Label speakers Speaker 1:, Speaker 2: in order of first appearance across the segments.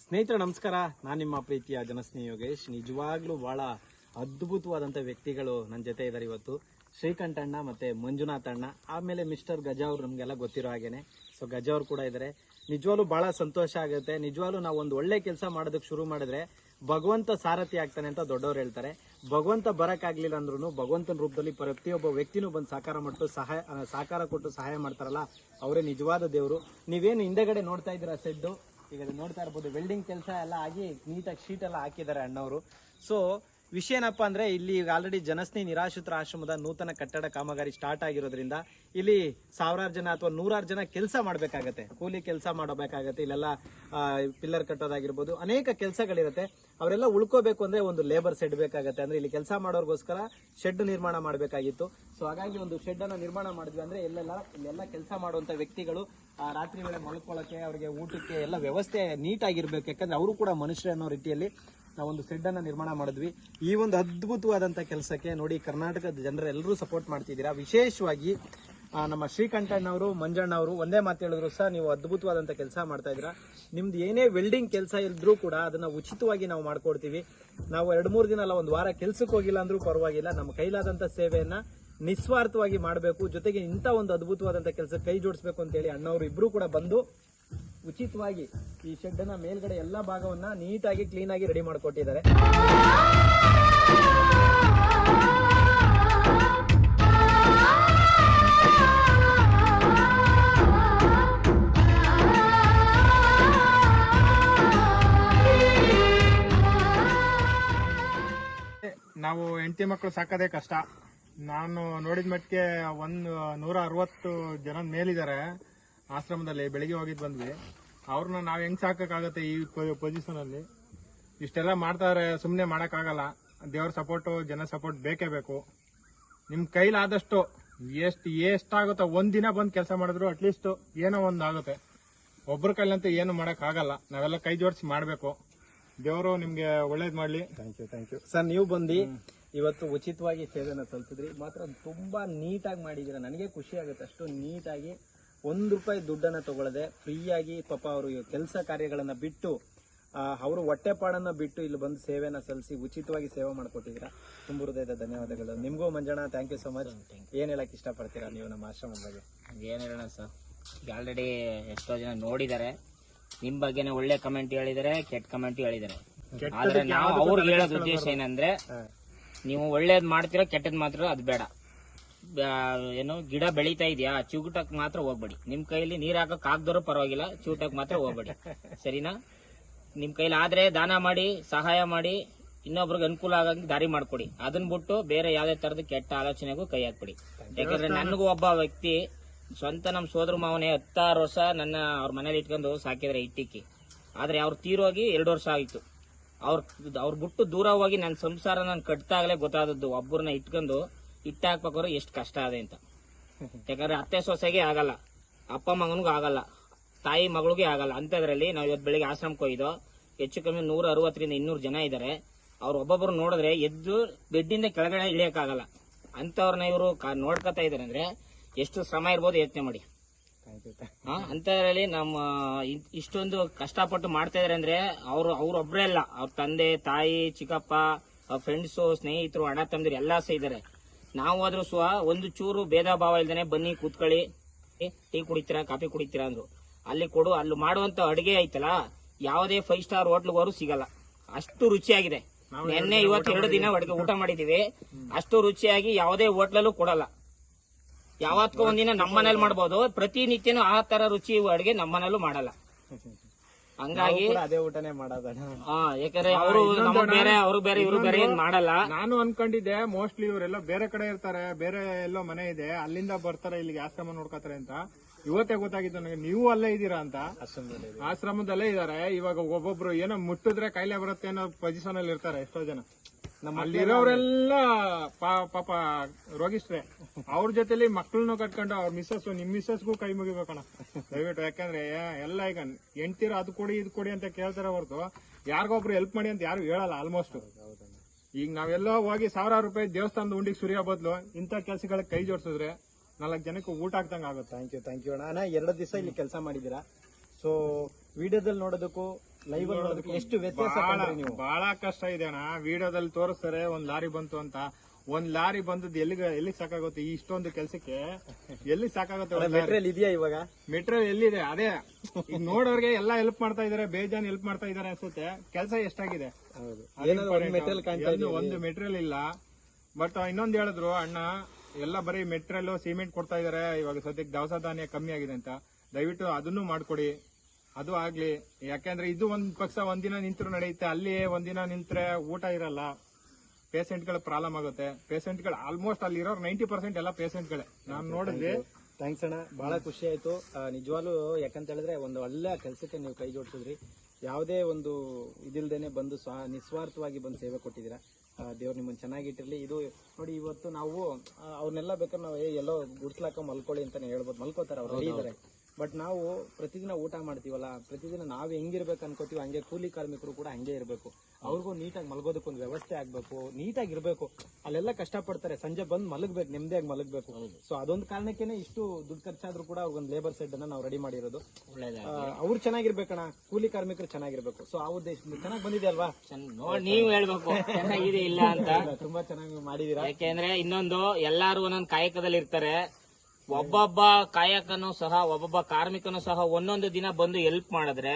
Speaker 1: ಸ್ನೇಹಿತರೆ, ನಮಸ್ಕಾರ. ನಾನು ನಿಮ್ಮ ಪ್ರೀತಿಯ ಜನಸ್ನೇಹಿ ಯೋಗೇಶ್ ನಿಜವಾಗ್ಲೂ ಬಹಳ ಅದ್ಭುತವಾದಂಥ ವ್ಯಕ್ತಿಗಳು ನನ್ನ ಜೊತೆ ಇದ್ದಾರೆ ಇವತ್ತು. ಶ್ರೀಕಂಠಣ್ಣ ಮತ್ತೆ ಮಂಜುನಾಥ್ ಅಣ್ಣ, ಆಮೇಲೆ ಮಿಸ್ಟರ್ ಗಜ ಅವ್ರು ನಮಗೆಲ್ಲ ಗೊತ್ತಿರೋ ಹಾಗೇನೆ. ಸೊ ಗಜ ಅವ್ರು ಕೂಡ ಇದ್ದಾರೆ ನಿಜವಾಗ್ಲೂ ಬಹಳ ಸಂತೋಷ ಆಗುತ್ತೆ. ನಿಜವಾಗ್ಲೂ ನಾವು ಒಂದು ಒಳ್ಳೆ ಕೆಲಸ ಮಾಡೋದಕ್ಕೆ ಶುರು ಮಾಡಿದ್ರೆ ಭಗವಂತ ಸಾರಥಿ ಆಗ್ತಾನೆ ಅಂತ ದೊಡ್ಡವ್ರು ಹೇಳ್ತಾರೆ. ಭಗವಂತ ಬರಕ್ಕಾಗ್ಲಿಲ್ಲ ಅಂದ್ರೂ ಭಗವಂತನ ರೂಪದಲ್ಲಿ ಪ್ರತಿಯೊಬ್ಬ ವ್ಯಕ್ತಿನೂ ಬಂದು ಸಾಕಾರ ಮಾಡ್ತು ಸಹಾಯ ಸಹಕಾರ ಕೊಟ್ಟು ಸಹಾಯ ಮಾಡ್ತಾರಲ್ಲ, ಅವರೇ ನಿಜವಾದ ದೇವರು. ನೀವೇನು ಹಿಂದೆಗಡೆ ನೋಡ್ತಾ ಇದ್ದೀರಾ ಸೆಡ್ಡು? ಈಗ ನೋಡ್ತಾ ಇರ್ಬೋದು ವೆಲ್ಡಿಂಗ್ ಕೆಲಸ ಎಲ್ಲ ಆಗಿ ನೀಟಾಗಿ ಶೀಟ್ ಎಲ್ಲ ಹಾಕಿದ್ದಾರೆ ಅಣ್ಣವರು. ಸೊ ವಿಷಯ ಏನಪ್ಪಾ ಅಂದ್ರೆ ಇಲ್ಲಿ ಆಲ್ರೆಡಿ ಜನಸ್ನೇಹಿ ನಿರಾಶ್ರಿತರ ಆಶ್ರಮದ ನೂತನ ಕಟ್ಟಡ ಕಾಮಗಾರಿ ಸ್ಟಾರ್ಟ್ ಆಗಿರೋದ್ರಿಂದ ಇಲ್ಲಿ ಸಾವಿರಾರು ಜನ ಅಥವಾ ನೂರಾರು ಜನ ಕೆಲಸ ಮಾಡಬೇಕಾಗತ್ತೆ. ಕೂಲಿ ಕೆಲಸ ಮಾಡಬೇಕಾಗತ್ತೆ. ಇಲ್ಲೆಲ್ಲ ಪಿಲ್ಲರ್ ಕಟ್ಟೋದಾಗಿರ್ಬೋದು ಅನೇಕ ಕೆಲಸಗಳಿರುತ್ತೆ. ಅವರೆಲ್ಲ ಉಳ್ಕೋಬೇಕು ಅಂದ್ರೆ ಒಂದು ಲೇಬರ್ ಶೆಡ್ ಬೇಕಾಗತ್ತೆ. ಅಂದ್ರೆ ಇಲ್ಲಿ ಕೆಲಸ ಮಾಡೋರ್ಗೋಸ್ಕರ ಶೆಡ್ ನಿರ್ಮಾಣ ಮಾಡಬೇಕಾಗಿತ್ತು. ಸೊ ಹಾಗಾಗಿ ಒಂದು ಶೆಡ್ ಅನ್ನ ನಿರ್ಮಾಣ ಮಾಡಿದ್ವಿ ಅಂದ್ರೆ ಇಲ್ಲೆಲ್ಲ ಇಲ್ಲೆಲ್ಲ ಕೆಲಸ ಮಾಡುವಂತ ವ್ಯಕ್ತಿಗಳು ರಾತ್ರಿ ವೇಳೆ ಮಲ್ಕೊಳ್ಳೋಕೆ, ಅವರಿಗೆ ಊಟಕ್ಕೆ ಎಲ್ಲ ವ್ಯವಸ್ಥೆ ನೀಟಾಗಿರ್ಬೇಕು. ಯಾಕಂದ್ರೆ ಅವರು ಕೂಡ ಮನುಷ್ಯರು ಅನ್ನೋ ರೀತಿಯಲ್ಲಿ ನಾವೊಂದು ಶೆಡ್ ಅನ್ನ ನಿರ್ಮಾಣ ಮಾಡಿದ್ವಿ. ಈ ಒಂದು ಅದ್ಭುತವಾದಂತ ಕೆಲಸಕ್ಕೆ ನೋಡಿ ಕರ್ನಾಟಕದ ಜನರೆಲ್ಲರೂ ಸಪೋರ್ಟ್ ಮಾಡ್ತಿದ್ದೀರಾ. ವಿಶೇಷವಾಗಿ ನಮ್ಮ ನಮ್ಮ ಶ್ರೀಕಂಠಣ್ಣವರು ಮಂಜಣ್ಣ ಅವರು ಒಂದೇ ಮಾತು ಹೇಳಿದ್ರು ಸಹ ನೀವು ಅದ್ಭುತವಾದಂತ ಕೆಲಸ ಮಾಡ್ತಾ ಇದ್ದೀರಾ. ನಿಮ್ದು ಏನೇ ವೆಲ್ಡಿಂಗ್ ಕೆಲಸ ಇದ್ರೂ ಕೂಡ ಅದನ್ನ ಉಚಿತವಾಗಿ ನಾವು ಮಾಡ್ಕೊಡ್ತೀವಿ. ನಾವು ಎರಡು ಮೂರು ದಿನ ಅಲ್ಲ, ಒಂದು ವಾರ ಕೆಲ್ಸಕ್ಕೆ ಹೋಗಿಲ್ಲ ಅಂದ್ರೂ ಪರವಾಗಿಲ್ಲ. ನಮ್ಮ ಕೈಲಾದಂತ ಸೇವೆಯನ್ನ ನಿಸ್ವಾರ್ಥವಾಗಿ ಮಾಡಬೇಕು. ಜೊತೆಗೆ ಇಂಥ ಒಂದು ಅದ್ಭುತವಾದಂತ ಕೆಲಸ ಕೈ ಜೋಡಿಸ್ಬೇಕು ಅಂತ ಹೇಳಿ ಅಣ್ಣವರು ಇಬ್ರು ಕೂಡ ಬಂದು ಉಚಿತವಾಗಿ ಈ ಶೆಡ್ನ ಮೇಲ್ಗಡೆ ಎಲ್ಲಾ ಭಾಗವನ್ನ ನೀಟಾಗಿ ಕ್ಲೀನ್ ಆಗಿ ರೆಡಿ ಮಾಡಿಕೊಟ್ಟಿದ್ದಾರೆ.
Speaker 2: ನಾವು ಹೆಂಡತಿ ಮಕ್ಕಳು ಸಾಕೋದೇ ಕಷ್ಟ. ನಾನು ನೋಡಿದ ಮಟ್ಟಿಗೆ ಒಂದು ನೂರ ಅರವತ್ತು ಜನ ಮೇಲಿದ್ದಾರೆ. ಆಶ್ರಮದಲ್ಲಿ ಬೆಳಿಗ್ಗೆ ಹೋಗಿದ್ ಬಂದ್ವಿ. ಅವ್ರನ್ನ ನಾವ್ ಹೆಂಗ್ ಸಾಕಾಗತ್ತೆ ಈ ಪೊಸಿಷನ್ ಅಲ್ಲಿ? ಇಷ್ಟೆಲ್ಲ ಮಾಡ್ತಾರೆ ಸುಮ್ಮನೆ ಮಾಡಕ್ಕಾಗಲ್ಲ. ದೇವ್ರ ಸಪೋರ್ಟ್ ಜನ ಸಪೋರ್ಟ್ ಬೇಕೇ ಬೇಕು. ನಿಮ್ ಕೈಲಾದಷ್ಟು ಎಷ್ಟು, ಎಷ್ಟಾಗುತ್ತೋ ಒಂದ್ ದಿನ ಬಂದ್ ಕೆಲಸ ಮಾಡಿದ್ರು ಅಟ್ಲೀಸ್ಟ್ ಏನೋ ಒಂದ್ ಆಗುತ್ತೆ. ಒಬ್ರ ಕೈಲಂತೂ ಏನು ಮಾಡಕ್ ಆಗಲ್ಲ ನಾವೆಲ್ಲ ಕೈ ಜೋಡಿಸಿ ಮಾಡ್ಬೇಕು. ದೇವರು ನಿಮ್ಗೆ ಒಳ್ಳೇದ್ ಮಾಡ್ಲಿ.
Speaker 1: Thank you thank you sir, ನೀವು ಬಂದು, ಇವತ್ತು ಉಚಿತವಾಗಿ ಸೇವೆನ ತಲುಪಿದ್ರಿ. ಮಾತ್ರ ತುಂಬಾ ನೀಟಾಗಿ ಮಾಡಿದೀರ ನನಗೆ ಖುಷಿ ಆಗುತ್ತೆ ಅಷ್ಟು ನೀಟಾಗಿ. ಒಂದು ರೂಪಾಯಿ ದುಡ್ಡನ್ನ ತಗೊಳ್ಳದೆ ಫ್ರೀಯಾಗಿ ಪಾಪ ಅವರು ಕೆಲಸ ಕಾರ್ಯಗಳನ್ನ ಬಿಟ್ಟು ಅವರು ಹೊಟ್ಟೆಪಾಡನ್ನ ಬಿಟ್ಟು ಇಲ್ಲಿ ಬಂದು ಸೇವೆನ ಸಲ್ಲಿಸಿ ಉಚಿತವಾಗಿ ಸೇವೆ ಮಾಡ್ಕೊಟ್ಟಿದ್ದೀರಾ. ತುಂಬ ಹೃದಯದ ಧನ್ಯವಾದಗಳು. ನಿಮಗೂ Manjanna thank you so much ಏನ್ ಹೇಳಕ್ ಇಷ್ಟಪಡ್ತೀರಾ ನೀವು ನಮ್ಮ ಆಶ್ರಮದ ಬಗ್ಗೆ?
Speaker 3: ಏನ್ ಹೇಳೋಣ ಸರ್ ಈಗ ಆಲ್ರೆಡಿ ಎಷ್ಟೋ ಜನ ನೋಡಿದ್ದಾರೆ. ನಿಮ್ ಬಗ್ಗೆನೇ ಒಳ್ಳೆ ಕಮೆಂಟ್ ಹೇಳಿದ್ದಾರೆ ಕೆಟ್ಟ ಕಮೆಂಟ್ ಹೇಳಿದಾರೆ ಆದ್ರೆ ನಾವು ಅವ್ರಿಗೆ ಹೇಳೋದ್ ಉದ್ದೇಶ ಏನಂದ್ರೆ ನೀವು ಒಳ್ಳೇದ್ ಮಾಡ್ತೀರಾ ಕೆಟ್ಟದ್ ಮಾತ್ರ ಅದ್ ಬೇಡ. ಏನು ಗಿಡ ಬೆಳೀತಾ ಇದೆಯಾ? ಚಿಗುಟಕ್ ಮಾತ್ರ ಹೋಗ್ಬೇಡಿ. ನಿಮ್ ಕೈಲಿ ನೀರ್ ಹಾಕಕ್ ಆಗ್ದವ್ರು ಪರವಾಗಿಲ್ಲ ಚೂಟಕ್ ಮಾತ್ರ ಹೋಗ್ಬೇಡಿ. ಸರಿನಾ? ನಿಮ್ ಕೈಲಿ ಆದ್ರೆ ದಾನ ಮಾಡಿ ಸಹಾಯ ಮಾಡಿ ಇನ್ನೊಬ್ರಿಗೆ ಅನುಕೂಲ ಆಗಂಗೆ ದಾರಿ ಮಾಡ್ಕೊಡಿ. ಅದನ್ ಬಿಟ್ಟು ಬೇರೆ ಯಾವ್ದೇ ತರದ ಕೆಟ್ಟ ಆಲೋಚನೆಗೂ ಕೈ ಹಾಕ್ಬಿಡಿ. ಯಾಕಂದ್ರೆ ನನಗೂ ಒಬ್ಬ ವ್ಯಕ್ತಿ ಸ್ವಂತ ನಮ್ ಸೋದರ ಮಾವನೇ ಹತ್ತಾರು ವರ್ಷ ನನ್ನ ಅವ್ರ ಮನೇಲಿ ಇಟ್ಕೊಂಡು ಸಾಕಿದ್ರೆ ಇಟ್ಟಿಕ್ಕಿ. ಆದ್ರೆ ಅವ್ರು ತೀರೋಗಿ ಎರಡು ವರ್ಷ ಆಯ್ತು. ಅವ್ರ ಅವ್ರ ಬಿಟ್ಟು ದೂರ ಹೋಗಿ ನನ್ನ ಸಂಸಾರ ನಾನು ಕಟ್ತಾಗಲೇ ಗೊತ್ತಾದದ್ದು ಒಬ್ಬರನ್ನ ಇಟ್ಕೊಂಡು ಇಟ್ಟ ಹಾಕ್ಬೇಕಾದ್ರೆ ಎಷ್ಟು ಕಷ್ಟ ಅದೆ ಅಂತ. ಯಾಕಂದ್ರೆ ಅತ್ತೆ ಸೊಸೆಗೆ ಆಗಲ್ಲ, ಅಪ್ಪ ಮಗನಿಗೂ ಆಗಲ್ಲ, ತಾಯಿ ಮಗಳಿಗೆ ಆಗಲ್ಲ. ಅಂಥದ್ರಲ್ಲಿ ನಾವು ಇವತ್ತು ಬೆಳಿಗ್ಗೆ ಆಶ್ರಮಕ್ಕೆ ಹೋಗಿದ್ದೋ, ಹೆಚ್ಚು ಕಮ್ಮಿ ನೂರ ಅರವತ್ತರಿಂದ ಇನ್ನೂರು ಜನ ಇದ್ದಾರೆ ಅವ್ರು ಒಬ್ಬೊಬ್ಬರು ನೋಡಿದ್ರೆ ಎದ್ದು ಬೆಡ್ಡಿಂದ ಕೆಳಗಡೆ ಇಳಿಯೋಕ್ಕಾಗಲ್ಲ. ಅಂಥವ್ರನ್ನ ಇವರು ನೋಡ್ಕೊತಾ ಇದ್ದಾರೆ ಅಂದ್ರೆ ಎಷ್ಟು ಶ್ರಮ ಇರ್ಬೋದು ಯೋಚನೆ ಮಾಡಿ. ಅಂಥದ್ರಲ್ಲಿ ನಮ್ಮ ಇಷ್ಟೊಂದು ಕಷ್ಟಪಟ್ಟು ಮಾಡ್ತಾ ಇದಾರೆ ಅಂದ್ರೆ ಅವರು ಅವ್ರೊಬ್ರೇ ಅಲ್ಲ. ಅವ್ರ ತಂದೆ, ತಾಯಿ, ಚಿಕ್ಕಪ್ಪ, ಅವ್ರ ಫ್ರೆಂಡ್ಸು ಸ್ನೇಹಿತರು, ಅಣ್ಣ, ತಮ್ಮದಿರು ಎಲ್ಲ ಸಹ ಇದಾರೆ. ನಾವು ಆದ್ರೂ ಸ್ವ ಒಂದು ಚೂರು ಭೇದ ಭಾವ ಇಲ್ದೇನೆ ಬನ್ನಿ ಕೂತ್ಕೊಳ್ಳಿ. ಟೀ ಕುಡಿತೀರಾ ಕಾಫಿ ಕುಡಿತೀರಾ ಅಂದ್ರು. ಅಲ್ಲಿ ಕೊಡು ಅಲ್ಲಿ ಮಾಡುವಂತ ಅಡಿಗೆ ಐತಲ್ಲ ಯಾವುದೇ ಫೈವ್ ಸ್ಟಾರ್ ಹೋಟ್ಲ್ಗೋರು ಸಿಗಲ್ಲ. ಅಷ್ಟು ರುಚಿಯಾಗಿದೆ. ನಿನ್ನೆ ಇವತ್ತು ಎರಡು ದಿನ ಅಡಿಗೆ ಊಟ ಮಾಡಿದೀವಿ ಅಷ್ಟು ರುಚಿಯಾಗಿ ಯಾವುದೇ ಹೋಟ್ಲಲ್ಲೂ ಕೊಡಲ್ಲ. ಯಾವತ್ತೂ ಒಂದಿನ ನಮ್ಮನೇಲಿ ಮಾಡಬಹುದು ಪ್ರತಿನಿತ್ಯನೂ ಆ ತರ ರುಚಿ ಅಡಿಗೆ ನಮ್ಮನೇಲೂ ಮಾಡಲ್ಲ. ಹಂಗಾಗಿ
Speaker 1: ಅದೇ ಊಟನೇ ಮಾಡೋದಣ್ಣ
Speaker 3: ಆ, ಯಾಕಂದ್ರೆ ಅವರು ನಮಗ್ ಬೇರೆ ಅವ್ರು ಬೇರೆ ಇವ್ರು ಬೇರೆ ಏನ್ ಮಾಡಲ್ಲ.
Speaker 2: ನಾನು ಅನ್ಕೊಂಡಿದ್ದೆ ಮೋಸ್ಟ್ಲಿ ಇವರೆಲ್ಲ ಬೇರೆ ಕಡೆ ಇರ್ತಾರೆ ಬೇರೆ ಎಲ್ಲೋ ಮನೆ ಇದೆ ಅಲ್ಲಿಂದ ಬರ್ತಾರೆ ಇಲ್ಲಿಗೆ ಆಶ್ರಮ ನೋಡ್ಕೋತಾರೆ ಅಂತ. ಇವತ್ತೇ ಗೊತ್ತಾಗಿದ್ದು ನನಗೆ ನೀವು ಅಲ್ಲೇ ಇದ್ದೀರಾ ಅಂತ.
Speaker 1: ಆಶ್ರಮದಲ್ಲೇ
Speaker 2: ಇದಾರೆ ಇವಾಗ ಒಬ್ಬೊಬ್ರು ಏನೋ ಮುಟ್ಟಿದ್ರೆ ಕಾಯಿಲೆ ಬರುತ್ತೆ ಅನ್ನೋ ಪೊಸಿಷನ್ ಅಲ್ಲಿ ಇರ್ತಾರೆ ಎಷ್ಟೋ ಜನ. ಅಲ್ಲಿರೋರೆಲ್ಲ ಪಾಪ ರೋಗಿಷ್ಟ್ರೆ. ಅವ್ರ ಜೊತೆಲಿ ಮಕ್ಕಳನ್ನು ಕಟ್ಕೊಂಡು ಅವ್ರ ಮಿಸ್ಸಸ್ ನಿಮ್ ಮಿಸ್ಸಸ್ಗೂ ಕೈ ಮುಗಿಬೇಕಣ ದಯವಿಟ್ಟು ಯಾಕಂದ್ರೆ ಎಲ್ಲ ಈಗ ಎಂಟಿರೋ ಅದು ಕೊಡಿ ಇದು ಕೊಡಿ ಅಂತ ಕೇಳ್ತಾರೆ ಹೊರತು ಯಾರಿಗೊಬ್ರು ಹೆಲ್ಪ್ ಮಾಡಿ ಅಂತ ಯಾರು ಹೇಳಲ್ಲ ಆಲ್ಮೋಸ್ಟ್ ಈಗ ನಾವೆಲ್ಲೋ ಹೋಗಿ ಸಾವಿರಾರು ರೂಪಾಯಿ ದೇವಸ್ಥಾನದ ಉಂಡಿಗೆ ಸುರಿಯೋ ಬದಲು ಇಂಥ ಕೆಲಸಗಳಿಗೆ ಕೈ ಜೋಡಿಸಿದ್ರೆ ನಾಲ್ಕು ಜನಕ್ಕೆ ಊಟ ಹಾಕ್ದಂಗೆ ಆಗುತ್ತೆ
Speaker 1: ಥ್ಯಾಂಕ್ ಯು ಥ್ಯಾಂಕ್ ಯು ಅಣ್ಣ. ಅಣ್ಣ ಎರಡು ದಿವಸ ಇಲ್ಲಿ ಕೆಲಸ ಮಾಡಿದ್ದೀರಾ? ಸೊ ವಿಡಿಯೋದಲ್ಲಿ ನೋಡೋದಕ್ಕೂ ಲೈವ್ ಎಷ್ಟು ವ್ಯತ್ಯಾಸ
Speaker 2: ಬಹಳ
Speaker 1: ಕಂಡ್ರಿ ನೀವು?
Speaker 2: ಬಹಳ ಕಷ್ಟ ಇದೆ ಅಣ್ಣ. ವಿಡಿಯೋದಲ್ಲಿ ತೋರಿಸ್ತಾರೆ ಒಂದ್ ಲಾರಿ ಬಂತು ಅಂತ. ಒಂದ್ ಲಾರಿ ಬಂದದ್ದು ಎಲ್ಲಿ ಎಲ್ಲಿ ಸಾಕಾಗುತ್ತೆ? ಈ ಇಷ್ಟೊಂದು ಕೆಲ್ಸಕ್ಕೆ ಎಲ್ಲಿ ಸಾಕಾಗುತ್ತೆ
Speaker 1: ಮೆಟೀರಿಯಲ್ ಇದೆಯಾ ಇವಾಗ?
Speaker 2: ಮೆಟೀರಿಯಲ್ ಎಲ್ಲಿದೆ? ಅದೇ. ಈಗ ನೋಡೋರ್ಗೆ ಎಲ್ಲಾ ಹೆಲ್ಪ್ ಮಾಡ್ತಾ ಇದಾರೆ ಬೇಜಾನ್ ಹೆಲ್ಪ್ ಮಾಡ್ತಾ ಇದಾರೆ ಅನ್ಸುತ್ತೆ. ಕೆಲಸ ಎಷ್ಟಾಗಿದೆ?
Speaker 1: ಒಂದು ಮೆಟೀರಿಯಲ್
Speaker 2: ಇಲ್ಲ. ಬಟ್ ಇನ್ನೊಂದ್ ಹೇಳಿದ್ರು ಅಣ್ಣ ಎಲ್ಲ ಬರೀ ಮೆಟೀರಿಯಲ್ ಸಿಮೆಂಟ್ ಕೊಡ್ತಾ ಇದಾರೆ. ಇವಾಗ ಸದ್ಯಕ್ಕೆ ದವಸ ಧಾನ್ಯ ಕಮ್ಮಿ ಆಗಿದೆ ಅಂತ. ದಯವಿಟ್ಟು ಅದನ್ನು ಮಾಡ್ಕೊಡಿ. ಅದು ಆಗ್ಲಿ. ಯಾಕೆಂದ್ರೆ ಇದು ಒಂದ್ ಪಕ್ಷ ಒಂದಿನ ನಿಂತರು ನಡೆಯುತ್ತೆ ಅಲ್ಲಿ ಒಂದಿನ ನಿಂತ್ರೆ ಊಟ ಇರಲ್ಲ. ಪೇಷಂಟ್ಗಳ ಪ್ರಾಬ್ಲಮ್ ಆಗುತ್ತೆ. ಪೇಷಂಟ್ಗಳು ಆಲ್ಮೋಸ್ಟ್ ಅಲ್ಲಿ ಇರೋ ನೈಂಟಿ ಪರ್ಸೆಂಟ್ ಎಲ್ಲ ಪೇಷಂಟ್ಗಳೇ ನಾನು ನೋಡಿದ್ವಿ.
Speaker 1: ಥ್ಯಾಂಕ್ಸ್ ಅಣ್ಣ. ಬಹಳ ಖುಷಿ ಆಯ್ತು. ನಿಜವಾಗ್ಲೂ ಯಾಕಂತ ಹೇಳಿದ್ರೆ ಒಂದು ಒಳ್ಳೆ ಕೆಲಸಕ್ಕೆ ನೀವು ಕೈ ಜೋಡಿಸಿದ್ರಿ. ಯಾವುದೇ ಒಂದು ಇದಿಲ್ದೇನೆ ಬಂದು ಸ್ವ ನಿಸ್ವಾರ್ಥವಾಗಿ ಬಂದು ಸೇವೆ ಕೊಟ್ಟಿದ್ದೀರಾ? ದೇವ್ರು ನಿಮ್ಮನ್ನ ಚೆನ್ನಾಗಿಟ್ಟಿರಲಿ ಇದು ನೋಡಿ ಇವತ್ತು ನಾವು ಅವ್ರನ್ನೆಲ್ಲ ಬೇಕಾದ್ರೆ ನಾವು ಎಲ್ಲೋ ಗುಡ್ಸ್ಲಾಕ ಮಲ್ಕೊಳ್ಳಿ ಅಂತಾನೆ ಹೇಳ್ಬೋದು. ಮಲ್ಕೋತಾರೆ ಅವ್ರು ಇದ್ದಾರೆ ಬಟ್ ನಾವು ಪ್ರತಿದಿನ ಊಟ ಮಾಡ್ತೀವಲ್ಲ ಪ್ರತಿದಿನ ನಾವು ಹೆಂಗಿರ್ಬೇಕು ಅನ್ಕೋತೀವಿ ಹಂಗೆ ಕೂಲಿ ಕಾರ್ಮಿಕರು ಕೂಡ ಹಂಗೆ ಇರಬೇಕು. ಅವ್ರಿಗೂ ನೀಟಾಗಿ ಮಲಗೋದಕ್ಕೆ ಒಂದು ವ್ಯವಸ್ಥೆ ಆಗ್ಬೇಕು ನೀಟಾಗಿ ಇರಬೇಕು. ಅಲ್ಲೆಲ್ಲ ಕಷ್ಟಪಡ್ತಾರೆ ಸಂಜೆ ಬಂದು ಮಲಗಬೇಕು ನೆಮ್ಮದಿಯಾಗಿ ಮಲಗಬೇಕು. ಸೊ ಅದೊಂದು ಕಾರಣಕ್ಕೇನೆ ಇಷ್ಟು ದುಡ್ಡು ಖರ್ಚಾದ್ರೂ ಕೂಡ ಅವ್ರಿಗೊಂದು ಲೇಬರ್ ಸೆಡ್ ಅನ್ನ ನಾವು ರೆಡಿ ಮಾಡಿರೋದು. ಅವ್ರು ಚೆನ್ನಾಗಿರ್ಬೇಕಣ್ಣ ಕೂಲಿ ಕಾರ್ಮಿಕರು ಚೆನ್ನಾಗಿರ್ಬೇಕು. ಸೊ ಆ ಉದ್ದೇಶ ಚೆನ್ನಾಗಿ ಬಂದಿದೆ ಅಲ್ವಾ?
Speaker 3: ನೀವು ಹೇಳ್ಬೇಕು ಚೆನ್ನಾಗಿದೆ ಇಲ್ಲ ಅಂತ.
Speaker 1: ತುಂಬಾ ಚೆನ್ನಾಗಿ ಮಾಡಿದೀರಾ?
Speaker 3: ಯಾಕೆಂದ್ರೆ ಇನ್ನೊಂದು ಎಲ್ಲಾರು ಒಂದೊಂದು ಕಾಯಕದಲ್ಲಿ ಇರ್ತಾರೆ ಒಬ್ಬೊಬ್ಬ ಕಾಯಕನು ಸಹ, ಒಬ್ಬೊಬ್ಬ ಕಾರ್ಮಿಕನು ಸಹ ಒಂದೊಂದು ದಿನ ಬಂದು ಹೆಲ್ಪ್ ಮಾಡಿದ್ರೆ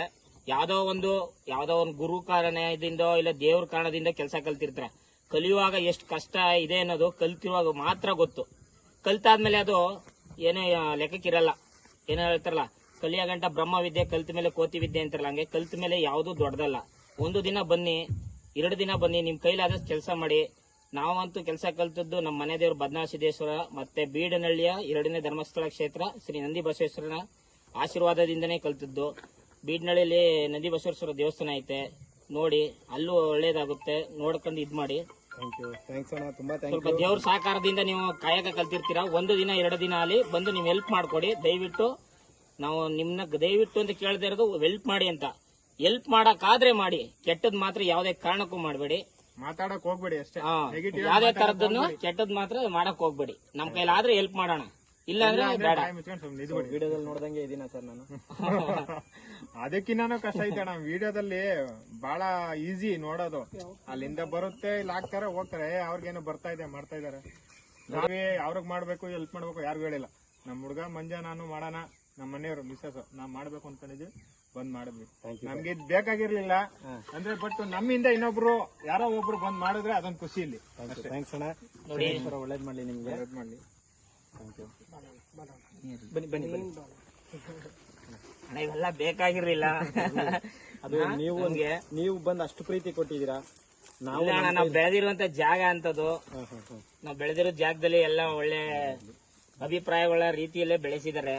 Speaker 3: ಯಾವ್ದೋ ಒಂದು ಯಾವ್ದೋ ಒಂದು ಗುರು ಕಾರಣದಿಂದ ಇಲ್ಲ ದೇವ್ರ ಕಾರಣದಿಂದ ಕೆಲಸ ಕಲ್ತಿರ್ತಾರೆ. ಕಲಿಯುವಾಗ ಎಷ್ಟು ಕಷ್ಟ ಇದೆ ಅನ್ನೋದು ಕಲ್ತಿರುವಾಗ ಮಾತ್ರ ಗೊತ್ತು. ಕಲ್ತಾದ್ಮೇಲೆ ಅದು ಏನೇ ಲೆಕ್ಕಕ್ಕಿರಲ್ಲ ಏನೋ ಹೇಳ್ತಾರಲ್ಲ, ಕಲಿಯ ಗಂಟ ಬ್ರಹ್ಮ ವಿದ್ಯೆ ಕಲ್ತ ಮೇಲೆ ಕೋತಿ ವಿದ್ಯೆ ಅಂತಾರಲ್ಲ, ಹಂಗೆ ಕಲ್ತ ಮೇಲೆ ಯಾವುದು ದೊಡ್ಡದಲ್ಲ. ಒಂದು ದಿನ ಬನ್ನಿ, ಎರಡು ದಿನ ಬನ್ನಿ, ನಿಮ್ ಕೈಲಾದಷ್ಟು ಕೆಲಸ ಮಾಡಿ ನಾವಂತೂ ಕೆಲಸ ಕಲ್ತದ್ದು ನಮ್ಮ ಮನೆ ದೇವರು ಬದನಾಸಿದ್ದೇಶ್ವರ ಮತ್ತೆ ಬೀಡನಹಳ್ಳಿಯ ಎರಡನೇ ಧರ್ಮಸ್ಥಳ ಕ್ಷೇತ್ರ ಶ್ರೀ ನಂದಿ ಬಸವೇಶ್ವರನ ಆಶೀರ್ವಾದದಿಂದನೇ ಕಲ್ತದ್ದು. ಬೀಡನಹಳ್ಳಿಯಲ್ಲಿ ನಂದಿ ಬಸವೇಶ್ವರ ದೇವಸ್ಥಾನ ಐತೆ. ನೋಡಿ ಅಲ್ಲೂ ಒಳ್ಳೇದಾಗುತ್ತೆ. ನೋಡ್ಕೊಂಡು ಇದ್ ಮಾಡಿ. ಸ್ವಲ್ಪ ದೇವ್ರ ಸಹಕಾರದಿಂದ ನೀವು ಕಾಯಕ ಕಲ್ತಿರ್ತೀರಾ? ಒಂದು ದಿನ ಎರಡು ದಿನ ಅಲ್ಲಿ ಬಂದು ನೀವು ಹೆಲ್ಪ್ ಮಾಡ್ಕೊಡಿ. ದಯವಿಟ್ಟು ನಾವು ನಿಮ್ನ ದಯವಿಟ್ಟು ಅಂತ ಕೇಳದೇ ಇರೋದು ಹೆಲ್ಪ್ ಮಾಡಿ ಅಂತ. ಹೆಲ್ಪ್ ಮಾಡಕ್ಕಾದ್ರೆ ಮಾಡಿ. ಕೆಟ್ಟದ್ ಮಾತ್ರ ಯಾವುದೇ ಕಾರಣಕ್ಕೂ ಮಾಡಬೇಡಿ.
Speaker 2: ಮಾತಾಡಕ್ ಹೋಗ್ಬೇಡಿ ಅಷ್ಟೇ. ನೆಗೆಟಿವ್
Speaker 3: ಯಾವ್ದೇ ತರದನ್ನು ಕೆಟ್ಟದ್ ಮಾತ್ರ ಮಾಡಕ್ ಹೋಗ್ಬೇಡಿ. ನಮ್ ಆದ್ರೆ ಹೆಲ್ಪ್ ಮಾಡೋಣ. ಇಲ್ಲ ಅಂದ್ರೆ ಬೇಡ.
Speaker 1: ವಿಡಿಯೋದಲ್ಲಿ ನೋಡ್ದಂಗೆ ಇದೀನ ಸರ್ ನಾನು?
Speaker 2: ಅದಕ್ಕಿನ್ನೂ ಕಷ್ಟ ಐತೆ ಅಣ್ಣ. ವಿಡಿಯೋದಲ್ಲಿ ಬಹಳ ಈಸಿ ನೋಡೋದು. ಅಲ್ಲಿಂದ ಬರುತ್ತೆ ಇಲ್ಲಿ ಹಾಕ್ತಾರೆ ಹೋಗ್ತಾರೆ. ಏ, ಅವ್ರಿಗೇನೋ ಬರ್ತಾ ಇದೆ ಮಾಡ್ತಾ ಇದಾರೆ. ನಾವೇ ಅವ್ರಿಗೆ ಮಾಡ್ಬೇಕು ಹೆಲ್ಪ್ ಮಾಡ್ಬೇಕು ಯಾರು ಹೇಳಿಲ್ಲ. ನಮ್ ಹುಡುಗ ಮಂಜ ನಾನು ಮಾಡೋಣ. ನಮ್ಮ ಮನೆಯವರು ಮಿಸ್ಸಸ್ ನಾವ್ ಮಾಡ್ಬೇಕು ಅನ್ಕೊಂಡಿದ್ವಿ ಬಂದ್ ಮಾಡಿದ್ವಿ. ನಮ್ಗೆ ಇದ್ ಬೇಕಾಗಿರ್ಲಿಲ್ಲ. ಅಂದ್ರೆ ಬಟ್ ನಮ್ಮಿಂದ ಇನ್ನೊಬ್ರು ಯಾರೋ ಒಬ್ರು ಬಂದ್ ಮಾಡಿದ್ರೆ ಅದೊಂದು ಖುಷಿ ಇಲ್ಲಿ.
Speaker 1: ಥ್ಯಾಂಕ್ ಯು ಥ್ಯಾಂಕ್ಸ್ ಅಣ್ಣ.
Speaker 3: ನೋಡಿ
Speaker 1: ಸರ್ ಒಳ್ಳೇದ್ ಮಾಡ್ಲಿ ನಿಮ್ಗೆ.
Speaker 2: ಒಳ್ಳೇದ್ ಮಾಡ್ಲಿ.
Speaker 1: ಥ್ಯಾಂಕ್ ಯು ಬನ್ನಿ ಬನ್ನಿ ಬನ್ನಿ.
Speaker 3: ಅಣ್ಣ, ಇವೆಲ್ಲ ಬೇಕಾಗಿರ್ಲಿಲ್ಲ.
Speaker 1: ಅದು ನೀವು
Speaker 3: ನಮ್ಗೆ.
Speaker 1: ನೀವು ಬಂದು ಅಷ್ಟು ಪ್ರೀತಿ ಕೊಟ್ಟಿದ್ದೀರಾ? ನಾವು
Speaker 3: ಅಣ್ಣ ನಾವು ಬೆಳೆದಿರುವಂತ ಜಾಗ
Speaker 1: ಅಂತದ್ದು.
Speaker 3: ನಾವು ಬೆಳೆದಿರೋ ಜಾಗದಲ್ಲಿ ಎಲ್ಲ ಒಳ್ಳೆ ಅಭಿಪ್ರಾಯಗಳ ರೀತಿಯಲ್ಲೇ ಬೆಳೆಸಿದ್ದಾರೆ.